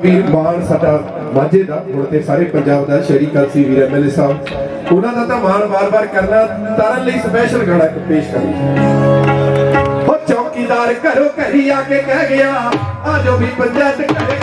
ਵੀਰ ਮਾਨ ਸਾਡਾ ਮਾਝੇ ਦਾ, ਹੁਣ ਤੇ ਸਾਰੇ ਪੰਜਾਬ ਦਾ ਸ਼ਹਿਰੀ ਕਲਸੀ ਵੀਰ ਐਮਐਲਏ ਸਾਹਿਬ। ਉਹਨਾਂ ਦਾ ਤਾਂ ਮਾਨ ਵਾਰ-ਵਾਰ ਕਰਨਾ, ਤਰਨ ਲਈ ਸਪੈਸ਼ਲ ਗਾਣਾ ਪੇਸ਼ ਕਰੀ ਉਹ ਚੌਕੀਦਾਰ ਘਰੋਂ ਘਰੀ ਆ ਕੇ ਕਹਿ ਗਿਆ ਆਜੋ ਵੀ ਪੰਚਾਇਤ ਕਰੇ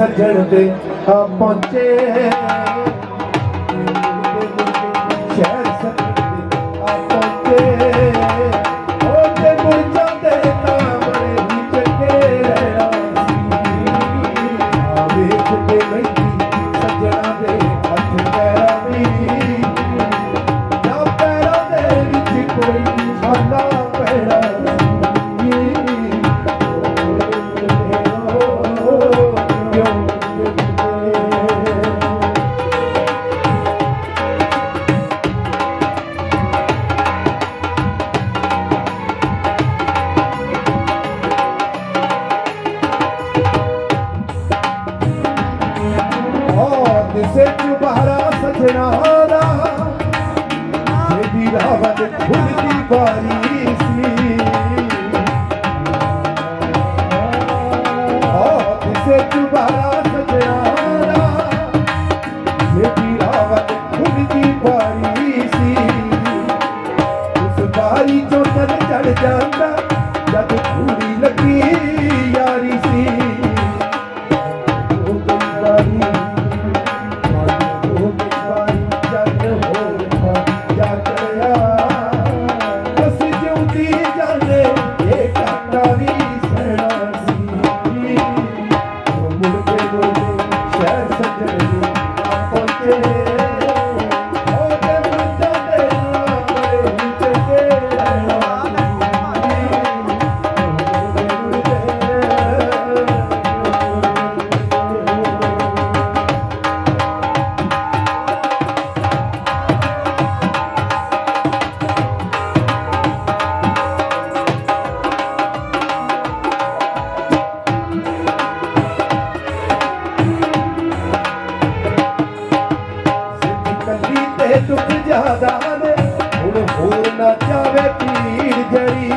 ਸੱਜਣ ਤੇ ਪਹੁੰਚੇ। ਜਾਏ ਟੁੱਟ ਜਾਦਾ ਨੇ। ਹੁਣ ਹੋਰ ਨਾ ਜਾਵੇ ਪੀਰ ਜਰੀ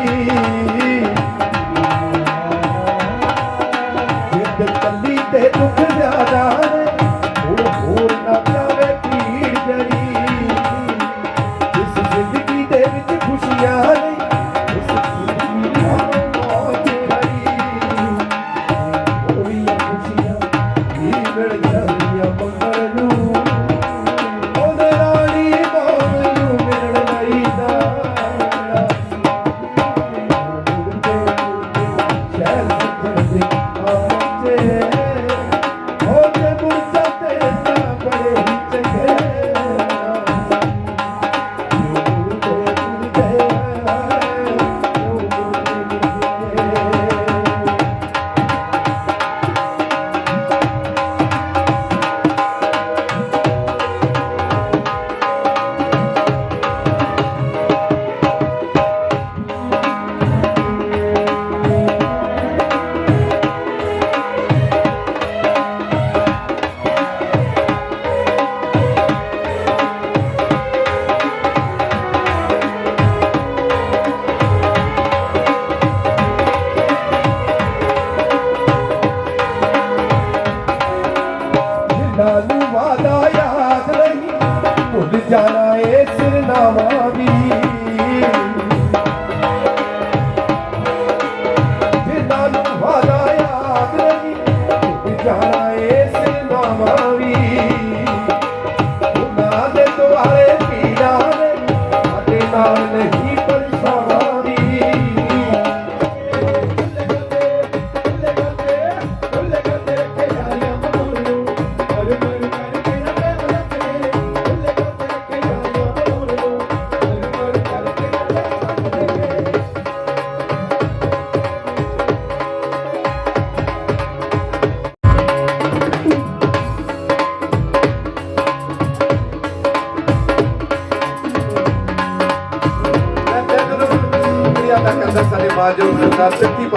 Yeah.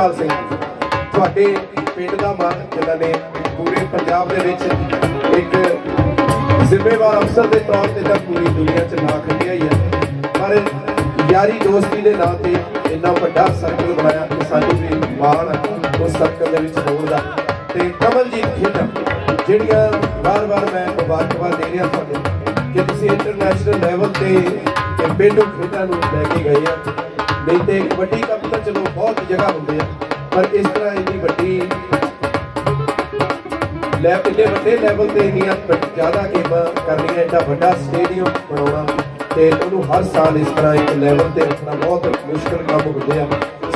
ਸਰਦਾਰ ਸਿੰਘ। ਜੀ। ਤੁਹਾਡੇ ਪਿੰਡ ਦਾ ਮਾਨ ਜਿਨ੍ਹਾਂ ਨੇ ਪੂਰੇ ਪੰਜਾਬ ਦੇ ਵਿੱਚ ਇੱਕ ਜ਼ਿੰਮੇਵਾਰ ਅਫਸਰ ਦੇ ਤੌਰ ਤੇ ਤਾਂ ਪੂਰੀ ਦੁਨੀਆ 'ਚ ਨਾਂ ਖੱਟਿਆ ਹੀ ਹੈ। ਪਰ ਯਾਰੀ ਦੋਸਤੀ ਦੇ ਨਾਂ ਤੇ ਇੰਨਾ ਵੱਡਾ ਸਰਕਲ ਬਣਾਇਆ ਕਿ ਸਾਨੂੰ ਵੀ ਮਾਣ ਉਸ ਸਰਕਲ ਦੇ ਵਿੱਚ ਹੋਣ ਦਾ ਤੇ ਕਮਲਜੀਤ ਖੇਡਾਂ ਜਿਹੜੀਆਂ ਵਾਰ-ਵਾਰ ਮੈਂ ਮੁਬਾਰਕਬਾਦ ਦੇ ਰਿਹਾ ਤੁਹਾਨੂੰ ਕਿ ਤੁਸੀਂ ਇੰਟਰਨੈਸ਼ਨਲ ਲੈਵਲ ਤੇ ਪੇਂਡੂ ਖੇਡਾਂ ਨੂੰ ਲੈ ਕੇ ਗਏ ਆ। ਨਹੀਂ ਤੇ ਵੱਡੀ ਕੱਪ ਤਾਂ ਚਲੋ ਬਹੁਤ ਜਗ੍ਹਾ ਹੁੰਦੇ ਆ, ਪਰ ਇਸ ਤਰ੍ਹਾਂ ਇੰਨੀ ਵੱਡੀ ਲੈ ਇੰਨੇ ਵੱਡੇ ਲੈਵਲ ਤੇ ਇੰਨੀਆਂ ਜ਼ਿਆਦਾ ਗੇਮਾਂ ਕਰਨੀਆਂ ਐਡਾ ਵੱਡਾ ਸਟੇਡੀਅਮ ਬਣਾਉਣਾ ਤੇ ਉਹਨੂੰ ਹਰ ਸਾਲ ਇਸ ਤਰ੍ਹਾਂ ਇੱਕ ਲੈਵਲ ਤੇ ਰੱਖਣਾ ਬਹੁਤ ਮੁਸ਼ਕਲ ਕੰਮ ਹੁੰਦੇ ਆ।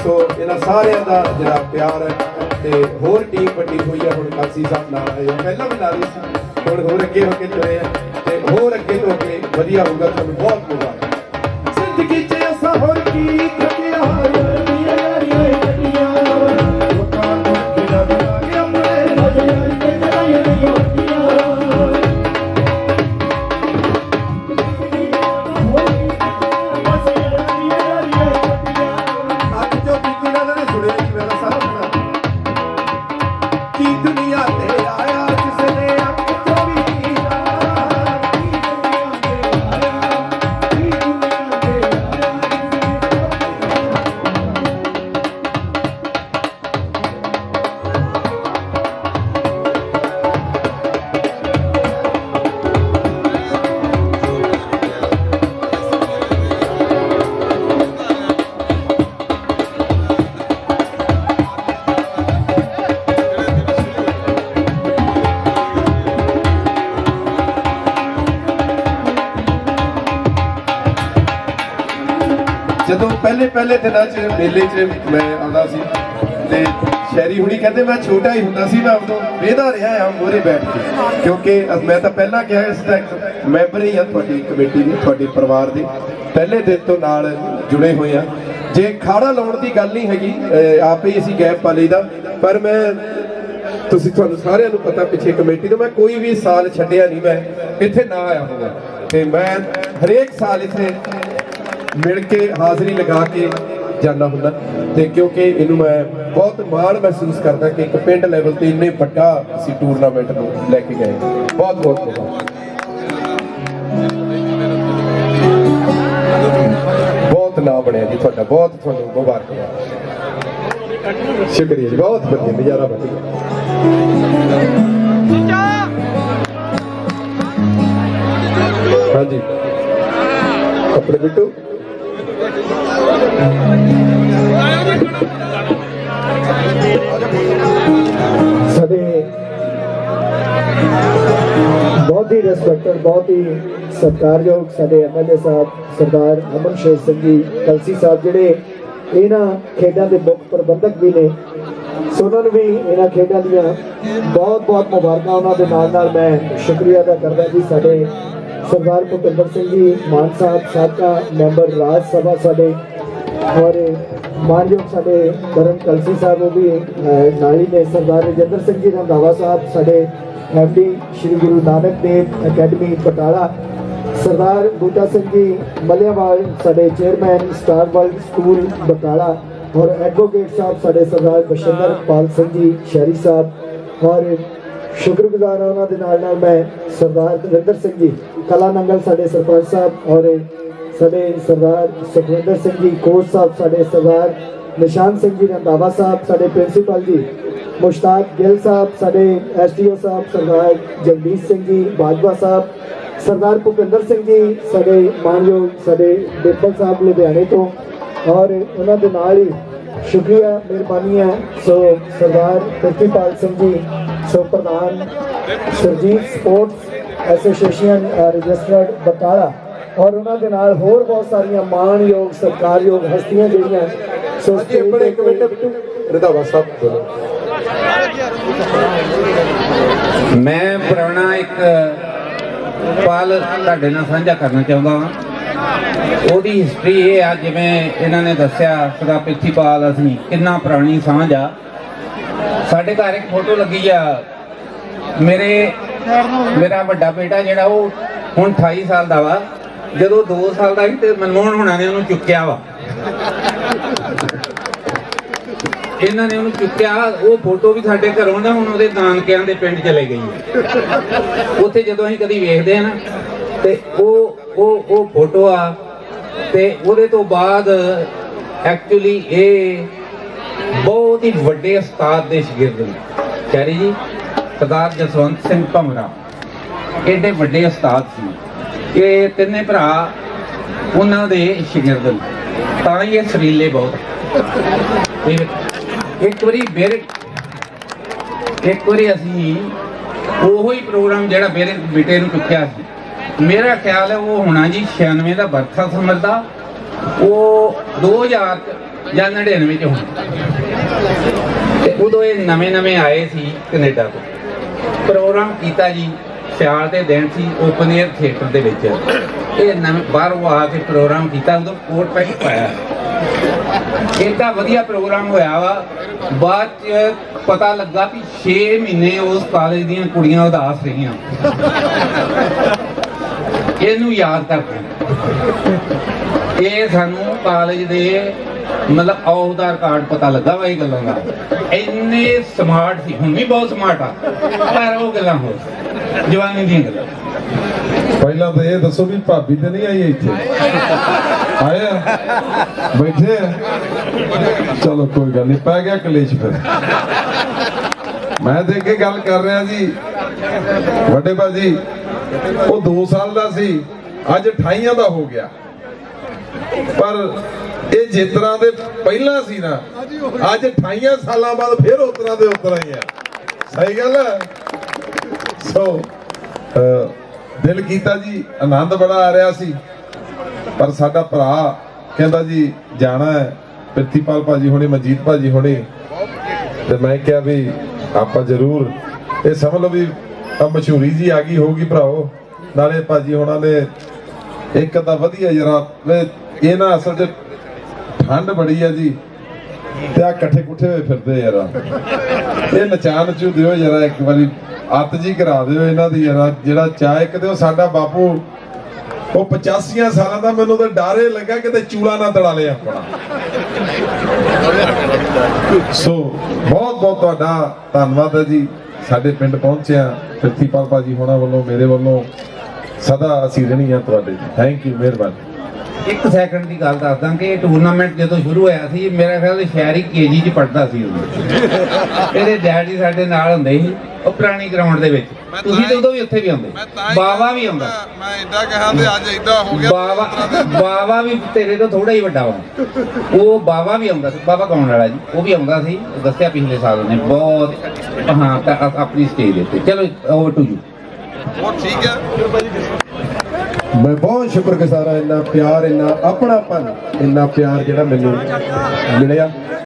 ਸੋ ਇਹਨਾਂ ਸਾਰਿਆਂ ਦਾ ਜਿਹੜਾ ਪਿਆਰ ਹੈ ਤੇ ਹੋਰ ਟੀਮ ਵੱਡੀ ਹੋਈ ਆ, ਹੁਣ ਕਾਸੀ ਸਾਹਿਬ ਨਾਲ ਆਏ ਆ। ਪਹਿਲਾਂ ਵੀ ਨਾਲ ਹੀ ਸੀ, ਹੁਣ ਹੋਰ ਅੱਗੇ ਹੋ ਕੇ ਚਲੇ ਆ ਤੇ ਹੋਰ ਅੱਗੇ ਤੋਂ ਅੱਗੇ ਵਧੀਆ ਹੋਊਗਾ, ਤੁਹਾਨੂੰ ਬਹੁਤ ਮੁਬਾਰਕ ਜ਼ਿੰਦਗੀ 'ਚ ਅਸਾਂ ਹੋਰ ਕੀ ਪਹਿਲੇ ਦਿਨਾਂ 'ਚ ਮੇਲੇ 'ਚ ਮੈਂ ਆਉਂਦਾ ਸੀ ਤੇ ਸ਼ਹਿਰੀ ਹੁਣੀ ਕਹਿੰਦੇ ਮੈਂ ਛੋਟਾ ਹੀ ਹੁੰਦਾ ਸੀ ਮੈਂ ਉਦੋਂ ਵੇਦਾ ਰਿਹਾ ਆ ਮੋਰੇ ਬੈਠ ਕੇ। ਕਿਉਂਕਿ ਮੈਂ ਤਾਂ ਪਹਿਲਾਂ ਕਿਹਾ ਇਸ ਦਾ ਮੈਂਬਰ ਹੀ ਆ ਤੁਹਾਡੀ ਕਮੇਟੀ ਦੇ ਤੁਹਾਡੇ ਪਰਿਵਾਰ ਦੇ। ਪਹਿਲੇ ਦਿਨ ਤੋਂ ਨਾਲ ਜੁੜੇ ਹੋਏ ਆ। ਜੇ ਖਾੜਾ ਲਾਉਣ ਦੀ ਗੱਲ ਨਹੀਂ ਹੈਗੀ ਅ, ਆਪੇ ਹੀ ਅਸੀਂ ਗੈਪ ਪਾ ਲਈਦਾ ਪਰ ਮੈਂ ਤੁਸੀਂ ਤੁਹਾਨੂੰ ਸਾਰਿਆਂ ਨੂੰ ਪਤਾ ਪਿੱਛੇ ਕਮੇਟੀ ਤੋਂ ਮੈਂ ਕੋਈ ਵੀ ਸਾਲ ਛੱਡਿਆ ਨਹੀਂ ਮੈਂ ਇੱਥੇ ਨਾ ਆਇਆ ਹੋਗਾ ਤੇ ਮੈਂ ਹਰੇਕ ਸਾਲ ਇੱਥੇ ਮਿਲ ਕੇ ਹਾਜ਼ਰੀ ਲਗਾ ਕੇ ਜਾਂਦਾ ਹੁੰਦਾ ਤੇ ਕਿਉਂਕਿ ਇਹਨੂੰ ਮੈਂ ਬਹੁਤ ਮਾਣ ਮਹਿਸੂਸ ਕਰਦਾ ਕਿ ਇੱਕ ਪਿੰਡ ਲੈਵਲ ਤੇ ਇੰਨੇ ਵੱਡਾ ਅਸੀਂ ਟੂਰਨਾਮੈਂਟ ਨੂੰ ਲੈ ਕੇ ਗਏ। ਬਹੁਤ ਬਹੁਤ ਬਹੁਤ ਨਾਮ ਬਣਿਆ ਜੀ ਤੁਹਾਡਾ, ਬਹੁਤ ਤੁਹਾਨੂੰ ਮੁਬਾਰਕਬਾਦ ਸ਼ੁਕਰੀਆ ਜੀ, ਬਹੁਤ ਵਧੀਆ, ਨਜ਼ਾਰਾ ਵਧੀਆ। ਹਾਂਜੀ। ਆਪਣੇ ਬਿੱਟੂ? ਸਾਡੇ ਬਹੁਤ ਹੀ ਰਿਸਪੈਕਟਡ ਬਹੁਤ ਹੀ ਸਤਿਕਾਰਯੋਗ ਸਾਡੇ ਐਮਐਲਏ ਸਾਹਿਬ, ਸਰਦਾਰ ਅਮਨ ਸ਼ੇਰ ਸਿੰਘ ਜੀ ਕਲਸੀ ਸਾਹਿਬ ਜਿਹੜੇ ਇਹਨਾਂ ਖੇਡਾਂ ਦੇ ਮੁੱਖ ਪ੍ਰਬੰਧਕ ਵੀ ਨੇ। ਸੋ ਉਹਨਾਂ ਨੂੰ ਵੀ ਇਹਨਾਂ ਖੇਡਾਂ ਦੀਆਂ ਬਹੁਤ ਬਹੁਤ ਮੁਬਾਰਕਾਂ ਉਹਨਾਂ ਦੇ ਨਾਲ ਨਾਲ ਮੈਂ ਸ਼ੁਕਰੀਆ ਅਦਾ ਕਰਦਾ ਜੀ ਸਾਡੇ ਸਰਦਾਰ ਭੁਪਿੰਦਰ ਸਿੰਘ ਜੀ ਮਾਨ ਸਾਹਿਬ ਸਾਬਕਾ ਮੈਂਬਰ ਰਾਜ ਸਭਾ ਸਾਡੇ ਔਰ ਮਾਨਯੋਗ ਸਾਡੇ ਕਰਨ ਕਲਸੀ ਸਾਹਿਬ ਉਹ ਵੀ ਅਹ, ਨਾਲ ਹੀ ਨੇ ਸਰਦਾਰ ਰਜਿੰਦਰ ਸਿੰਘ ਜੀ ਰੰਧਾਵਾ ਸਾਹਿਬ ਸਾਡੇ ਐਮਡੀ ਸ਼੍ਰੀ ਗੁਰੂ ਨਾਨਕ ਦੇਵ ਅਕੈਡਮੀ ਪਟਾਲਾ ਸਰਦਾਰ ਬੂਟਾ ਸਿੰਘ ਜੀ ਮਲਿਆਵਾਲ ਸਾਡੇ chairman star world school Batala ਔਰ ਐਡਵੋਕੇਟ ਸਾਹਿਬ ਸਾਡੇ ਸਰਦਾਰ ਬਸ਼ਿੰਦਰ ਪਾਲ ਸਿੰਘ ਜੀ ਸ਼ਹਿਰੀ ਸਾਹਿਬ ਔਰ ਸ਼ੁਕਰਗੁਜ਼ਾਰ ਹਾਂ ਉਹਨਾਂ ਦੇ ਨਾਲ ਨਾਲ ਮੈਂ ਸਰਦਾਰ ਦਵਿੰਦਰ ਸਿੰਘ ਜੀ ਕਲਾ ਨੰਗਲ ਸਾਡੇ ਸਰਪੰਚ ਸਾਹਿਬ ਔਰ ਸਾਡੇ ਸਰਦਾਰ ਸੁਖਵਿੰਦਰ ਸਿੰਘ ਜੀ ਕੋਚ ਸਾਹਿਬ ਸਾਡੇ ਸਰਦਾਰ ਨਿਸ਼ਾਨ ਸਿੰਘ ਜੀ ਰੰਧਾਵਾ ਸਾਹਿਬ ਸਾਡੇ ਪ੍ਰਿੰਸੀਪਲ ਜੀ ਮੁਸ਼ਤਾਕ ਗਿੱਲ ਸਾਹਿਬ ਸਾਡੇ ਐਸਡੀਓ ਸਾਹਿਬ ਸਰਦਾਰ ਜਗਦੀਸ਼ ਸਿੰਘ ਜੀ ਬਾਜਵਾ ਸਾਹਿਬ ਸਰਦਾਰ ਭੁਪਿੰਦਰ ਸਿੰਘ ਜੀ ਸਾਡੇ ਮਾਨਯੋਗ ਸਾਡੇ ਡਿੰਪਲ ਸਾਹਿਬ ਲੁਧਿਆਣੇ ਤੋਂ ਔਰ ਉਹਨਾਂ ਦੇ ਨਾਲ ਹੀ ਸ਼ੁਕਰੀਆ ਮਿਹਰਬਾਨੀ ਹੈ ਸੋ ਸਰਦਾਰ ਪ੍ਰਿਤੀਪਾਲ ਸਿੰਘ ਜੀ ਸੋ ਪ੍ਰਧਾਨ Surjit sports association registered Batala ਔਰ ਉਹਨਾਂ ਦੇ ਨਾਲ ਹੋਰ ਬਹੁਤ ਸਾਰੀਆਂ ਮਾਣਯੋਗ ਸਤਿਕਾਰਯੋਗ ਹਸਤੀਆਂ ਜਿਹੜੀਆਂ ਸੋ ਜੀ ਆਪਣੇ ਇੱਕ ਮਿੰਟ ਰਧਾਵਾ ਸਾਹਿਬ ਬੋਲੋ। ਮੈਂ ਪੁਰਾਣਾ ਇੱਕ ਪਲ ਤੁਹਾਡੇ ਨਾਲ ਸਾਂਝਾ ਕਰਨਾ ਚਾਹੁੰਦਾ ਹਾਂ। ਉਹਦੀ ਹਿਸਟਰੀ ਇਹ ਆ ਜਿਵੇਂ ਇਹਨਾਂ ਨੇ ਦੱਸਿਆ ਸਦਾ ਪ੍ਰਿਥੀਪਾਲ ਅਸੀਂ ਕਿੰਨਾ ਪੁਰਾਣੀ ਸਾਂਝ ਆ। ਸਾਡੇ ਘਰ ਇੱਕ ਫੋਟੋ ਲੱਗੀ ਆ। ਮੇਰੇ, ਮੇਰਾ ਵੱਡਾ ਬੇਟਾ ਜਿਹੜਾ ਉਹ ਹੁਣ 28 ਸਾਲ ਦਾ ਵਾ। ਜਦੋਂ 2 ਸਾਲ ਦਾ ਸੀ ਤੇ ਮਨਮੋਹਨ ਹੋਣਾ ਨੇ ਉਹਨੂੰ ਚੁੱਕਿਆ ਵਾ। ਇਹਨਾਂ ਨੇ ਉਹਨੂੰ ਚੁੱਕਿਆ। ਉਹ ਫੋਟੋ ਵੀ ਸਾਡੇ ਘਰੋਂ ਨਾ ਹੁਣ ਉਹਦੇ ਨਾਨਕਿਆਂ ਦੇ ਪਿੰਡ ਚਲੇ ਗਈ ਉੱਥੇ ਜਦੋਂ ਅਸੀਂ ਕਦੀ ਵੇਖਦੇ ਆ ਨਾ, ਤੇ ਉਹ ਉਹ ਉਹ ਫੋਟੋ ਆ। ਤੇ ਉਹਦੇ ਤੋਂ ਬਾਅਦ ਐਕਚੁਅਲੀ ਇਹ ਬਹੁਤ ਹੀ ਵੱਡੇ ਉਸਤਾਦ ਦੇ ਸ਼ਾਗਿਰਦ ਨੇ। ਚੈਰੀ ਜੀ, ਸਰਦਾਰ ਜਸਵੰਤ ਸਿੰਘ ਭਮਰਾ ਐਡੇ ਵੱਡੇ ਉਸਤਾਦ ਸੀ। ਇਹ ਤਿੰਨੇ ਭਰਾ ਉਹਨਾਂ ਦੇ ਸ਼ਾਗਿਰਦ ਨੇ। ਤਾਂ ਹੀ ਇਹ ਸਰੀਲੇ ਬਹੁਤ ਤੇ ਇੱਕ ਵਾਰੀ ਮੇਰੇ ਇੱਕ ਵਾਰੀ ਅਸੀਂ ਉਹੋ ਹੀ ਪ੍ਰੋਗਰਾਮ ਜਿਹੜਾ ਮੇਰੇ ਬੇਟੇ ਨੂੰ ਚੁੱਕਿਆ ਸੀ। ਮੇਰਾ ਖਿਆਲ ਹੈ ਉਹ ਹੋਣਾ ਜੀ 96 ਦਾ ਬਰਥਾ ਸਮਝਦਾ। ਉਹ 2000 ਚ ਜਾਂ 99 ਚ ਹੋਣਾ ਤੇ ਉਦੋਂ ਇਹ ਨਵੇਂ ਨਵੇਂ ਆਏ ਸੀ ਕੈਨੇਡਾ ਤੋਂ ਪ੍ਰੋਗਰਾਮ ਕੀਤਾ ਜੀ ਸਿਆਲ ਦੇ ਦਿਨ ਸੀ ਓਪਨ 에ਅਰ ਥੀਏਟਰ ਦੇ ਵਿੱਚ ਇਹ ਨਵੇਂ ਬਾਹਰੋਂ ਆ ਕੇ ਪ੍ਰੋਗਰਾਮ ਕੀਤਾ ਉਦੋਂ ਕੋਟ ਪੈਕ ਪਾਇਆ ਇੰਨਾ ਵਧੀਆ ਪ੍ਰੋਗਰਾਮ ਹੋਇਆ ਵਾ ਬਾਅਦ ਚ ਪਤਾ ਲੱਗਾ ਕਿ 6 ਮਹੀਨੇ ਉਸ ਕਾਲਜ ਦੀਆਂ ਕੁੜੀਆਂ ਉਦਾਸ ਰਹੀਆਂ ਇਹਨੂੰ ਯਾਦ ਕਰਦੇ ਇਹ ਸਾਨੂੰ ਕਾਲਜ ਦੇ ਮਤਲਬ ਅਹੁਦਾ ਕਾਰਡ ਪਤਾ ਲੱਗਾ ਵਾ ਇਹ ਗੱਲਾਂ ਦਾ। ਇੰਨੇ ਸਮਾਰਟ ਸੀ, ਹੁਣ ਵੀ ਬਹੁਤ ਸਮਾਰਟ ਆ। ਪਰ ਉਹ ਗੱਲਾਂ ਹੋ ਜਵਾਨੀ ਦੀਆਂ ਗੱਲਾਂ। ਪਹਿਲਾਂ ਤਾਂ ਇਹ ਦੱਸੋ ਵੀ ਭਾਬੀ ਤੇ ਨਹੀਂ ਆਈ ਇੱਥੇ? ਆਏ ਬੈਠੇ ਚਲੋ ਕੋਈ ਗੱਲ ਨਹੀਂ, ਪੈ ਗਿਆ ਕਲੇਸ਼ ਫਿਰ। ਮੈਂ ਤੇ ਅੱਗੇ ਗੱਲ ਕਰ ਰਿਹਾ ਜੀ। ਵੱਡੇ ਬਾਜੀ ਉਹ 2 ਸਾਲ ਦਾ ਸੀ, ਅੱਜ 28 ਦਾ ਹੋ ਗਿਆ। ਪਰ ਇਹ ਜਿਸ ਤਰ੍ਹਾਂ ਦੇ ਪਹਿਲਾਂ ਸੀ ਨਾ ਅੱਜ 28 ਸਾਲਾਂ ਬਾਅਦ ਫਿਰ ਉਸ ਤਰ੍ਹਾਂ ਦੇ ਉਸ ਤਰ੍ਹਾਂ ਹੀ। ਆ ਸਹੀ ਗੱਲ ਹੈ? ਸੋ ਦਿਲ ਕੀਤਾ ਜੀ ਆਨੰਦ ਬੜਾ ਆ ਰਿਹਾ ਸੀ। ਪਰ ਸਾਡਾ ਭਰਾ ਕਹਿੰਦਾ ਜੀ ਜਾਣਾ ਹੈ। ਪ੍ਰਿਥੀਪਾਲ ਭਾਜੀ ਹੋਣੀ ਮਨਜੀਤ ਭਾਜੀ ਹੋਣੀ। ਤੇ ਮੈਂ ਕਿਹਾ ਵੀ ਆਪਾਂ ਜ਼ਰੂਰ ਇਹ ਸਮਝ ਲਓ ਵੀ ਆ ਮਸ਼ਹੂਰੀ ਜੀ ਆ ਗਈ ਹੋਊਗੀ ਭਰਾਓ। ਨਾਲੇ ਭਾਜੀ ਹੋਣਾ ਨੇ ਇੱਕ ਤਾਂ ਵਧੀਆ ਜਰਾ ਇਹ ਨਾ ਅਸਲ 'ਚ ਠੰਡ ਬੜੀ ਆ ਜੀ। ਤੇ ਆ ਇਕੱਠੇ ਕੁੱਠੇ ਹੋਏ ਫਿਰਦੇ ਯਾਰ। ਇਹ ਨਚਾ ਨਚੂ ਦਿਓ ਯਾਰ, ਇੱਕ ਵਾਰੀ ਅੱਤ ਜੀ ਕਰਾ ਦਿਓ ਇਹਨਾਂ ਦੀ ਜਰਾ ਜਿਹੜਾ ਚਾਹ ਇੱਕ ਦਿਓ, ਸਾਡਾ ਬਾਪੂ, ਉਹ 85 ਸਾਲਾਂ ਦਾ ਮੈਨੂੰ ਤਾਂ ਡਾਰੇ ਲੱਗਾ ਕਿਤੇ ਚੂਲਾ ਨਾ ਤੜਾ ਲਿਆ ਆਪਣਾ। ਸੋ, ਬਹੁਤ ਬਹੁਤ ਤੁਹਾਡਾ ਧੰਨਵਾਦ ਹੈ ਜੀ। ਸਾਡੇ ਪਿੰਡ ਪਹੁੰਚਿਆ ਪ੍ਰਿਥੀਪਾਲ ਭਾਜੀ ਹੋਣਾ ਵੱਲੋਂ, ਮੇਰੇ ਵੱਲੋਂ ਸਦਾ ਅਸੀਂ ਰਹਿਣੀ ਆ ਤੁਹਾਡੇ ਥੈਂਕ ਯੂ ਮਿਹਰਬਾਨੀ ਇੱਕ ਸੈਕਿੰਡ ਦੀ ਗੱਲ ਦੱਸਦਾ ਕਿ ਇਹ ਟੂਰਨਾਮੈਂਟ ਜਦੋਂ ਸ਼ੁਰੂ ਹੋਇਆ ਸੀ ਮੇਰਾ ਖਿਆਲ ਸ਼ਹਿਰੀ ਕੇਜੀ ਚ ਪੜਦਾ ਸੀ ਉਦੋਂ। ਇਹਦੇ ਡੈਡੀ ਸਾਡੇ ਨਾਲ ਹੁੰਦੇ ਸੀ ਉਹ ਪੁਰਾਣੀ ਗਰਾਊਂਡ ਦੇ ਵਿੱਚ। ਤੁਸੀਂ ਤਾਂ ਤਾਂ ਉਦੋਂ ਵੀ ਉੱਥੇ ਵੀ ਆਉਂਦੇ। ਤਾਂ ਬਾਵਾ ਵੀ ਆਉਂਦਾ। ਮੈਂ- ਇਦਾਂ ਕਹਾਂ ਤੇ ਅੱਜ ਇਦਾਂ ਹੋ ਗਿਆ। ਬਾਵਾ ਬਾਵਾ ਵੀ ਤੇਰੇ ਤੋਂ ਥੋੜਾ ਹੀ ਵੱਡਾ ਵਾ। ਉਹ ਬਾਵਾ ਵੀ ਆਉਂਦਾ ਸੀ। ਬਾਵਾ ਗਾਉਣ ਵਾਲਾ ਜੀ? ਉਹ ਵੀ ਆਉਂਦਾ ਸੀ। ਦੱਸਿਆ ਪਿਛਲੇ ਸਾਲ ਉਹਨੇ। ਬਹੁਤ ਹਾਂ ਤਾਂ ਆਪਣੀ ਸਟੇਜ ਉੱਤੇ। ਚਲੋ ਓਵਰ ਟੂ ਯੂ ਉਹ ਠੀਕ ਹੈ। ਮੈਂ ਬਹੁਤ ਸ਼ੁਕਰਗੁਜ਼ਾਰ ਹਾਂ ਇੰਨਾ ਪਿਆਰ ਇੰਨਾ ਆਪਣਾਪਨ ਇੰਨਾ ਪਿਆਰ ਜਿਹੜਾ ਮੈਨੂੰ ਮਿਲਿਆ।